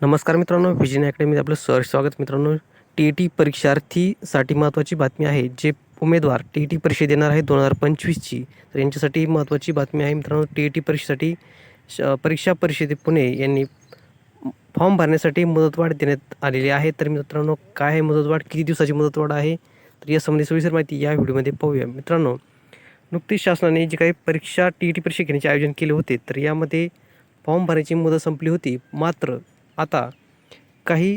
नमस्कार मित्रांनो विजन अकॅडमीत आपलं सर स्वागत मित्रांनो. टी ई टी परीक्षार्थीसाठी महत्त्वाची बातमी आहे जे उमेदवार टी ई टी परीक्षा देणार आहे दोन हजार पंचवीसची. तर यांच्यासाठी महत्त्वाची बातमी आहे मित्रांनो टी ई टी परीक्षेसाठी श परीक्षा परिषदे पुणे यांनी फॉर्म भरण्यासाठी मुदतवाढ देण्यात आलेली आहे. तर मित्रांनो काय आहे मुदतवाढ? किती दिवसाची मुदतवाढ आहे? तर यासंबंधी सविस्तर माहिती या व्हिडिओमध्ये पाहूया. मित्रांनो नुकतीच शासनाने जे काही परीक्षा टी ई टी परीक्षा घेण्याचे आयोजन केले होते तर यामध्ये फॉर्म भरण्याची मुदत संपली होती मात्र आता काही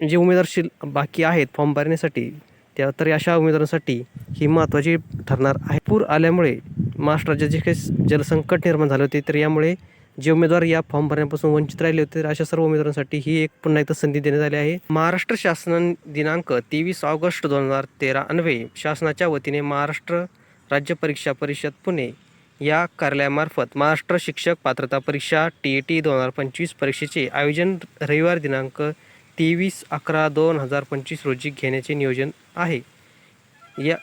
जे उमेदवारशील बाकी आहेत फॉर्म भरण्यासाठी त्या तर अशा उमेदवारांसाठी ही महत्त्वाची ठरणार आहे. पूर आल्यामुळे महाराष्ट्र राज्यात जे काही जलसंकट निर्माण झाले होते तर यामुळे जे उमेदवार या फॉर्म भरण्यापासून वंचित राहिले होते तर अशा सर्व उमेदवारांसाठी ही एक पुन्हा एकदा संधी देण्यात आली आहे. महाराष्ट्र शासन दिनांक तेवीस ऑगस्ट दोन हजार तेरा अन्वये शासनाच्या वतीने महाराष्ट्र राज्य परीक्षा परिषद पुणे या कार्यालयामार्फत महाराष्ट्र शिक्षक पात्रता परीक्षा टी ई टी दोन हजार पंचवीस परीक्षेचे आयोजन रविवार दिनांक तेवीस अकरा दोन हजार पंचवीस रोजी घेण्याचे नियोजन आहे. या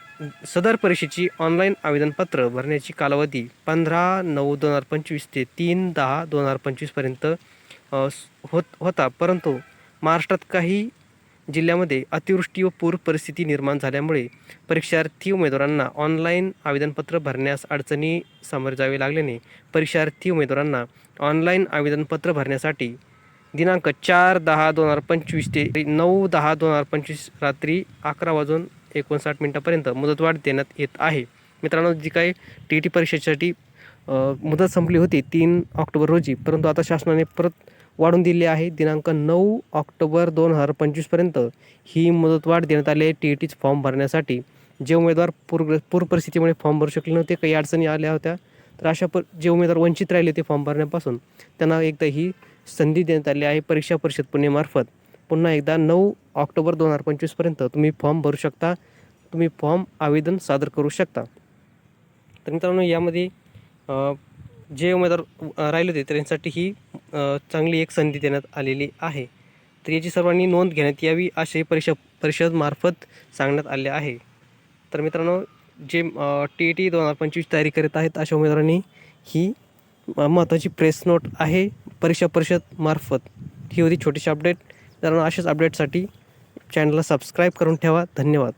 सदर परीक्षेची ऑनलाईन आवेदनपत्र भरण्याची कालावधी पंधरा नऊ दोन हजार पंचवीस ते तीन दहा दोन हजार पंचवीसपर्यंत होत होता. परंतु महाराष्ट्रात काही जिल्ह्यामध्ये अतिवृष्टी व पूर परिस्थिती निर्माण झाल्यामुळे परीक्षार्थी उमेदवारांना ऑनलाईन आवेदनपत्र भरण्यास अडचणी सामोरे जावे लागल्याने परीक्षार्थी उमेदवारांना ऑनलाईन आवेदनपत्र भरण्यासाठी दिनांक चार दहा दोन हजार पंचवीस ते नऊ दहा दोन हजार पंचवीस रात्री अकरा वाजून एकोणसाठ मिनिटापर्यंत मुदतवाढ देण्यात येत आहे. मित्रांनो जी काही टी ई टी परीक्षेसाठी मुदत संपली होती तीन ऑक्टोबर रोजी परंतु आता शासनाने परत वाढून दिली आहे. दिनांक नऊ ऑक्टोबर दोन हजार पंचवीसपर्यंत ही मुदतवाढ देण्यात आली आहे. टी ई टीच फॉर्म भरण्यासाठी. जे उमेदवार पूर पूर परिस्थितीमुळे फॉर्म भरू शकले नव्हते काही अडचणी आल्या होत्या तर अशा प जे उमेदवार वंचित राहिले होते फॉर्म भरण्यापासून त्यांना एकदा ही संधी देण्यात आली आहे परीक्षा परिषद पुणेमार्फत. पुन्हा एकदा नऊ ऑक्टोबर दोन हजार पंचवीसपर्यंत तुम्ही फॉर्म भरू शकता. तुम्ही फॉर्म आवेदन सादर करू शकता. तर मित्रांनो यामध्ये जे उमेदवार राहिले होते त्यांच्यासाठी ही चांगली एक संधी देण्यात आलेली आहे. तर याची सर्वांनी नोंद घेण्यात यावी असे परीक्षा परिषदमार्फत सांगण्यात आले आहे. तर मित्रांनो जे टी ई टी दोन हजार पंचवीस तयारी करीत आहेत अशा उमेदवारांनी ही महत्त्वाची प्रेस नोट आहे परीक्षा परिषदमार्फत ही होती छोटीशी अपडेट मित्रांनो अशाच अपडेटसाठी चॅनलला सबस्क्राईब करून ठेवा. धन्यवाद.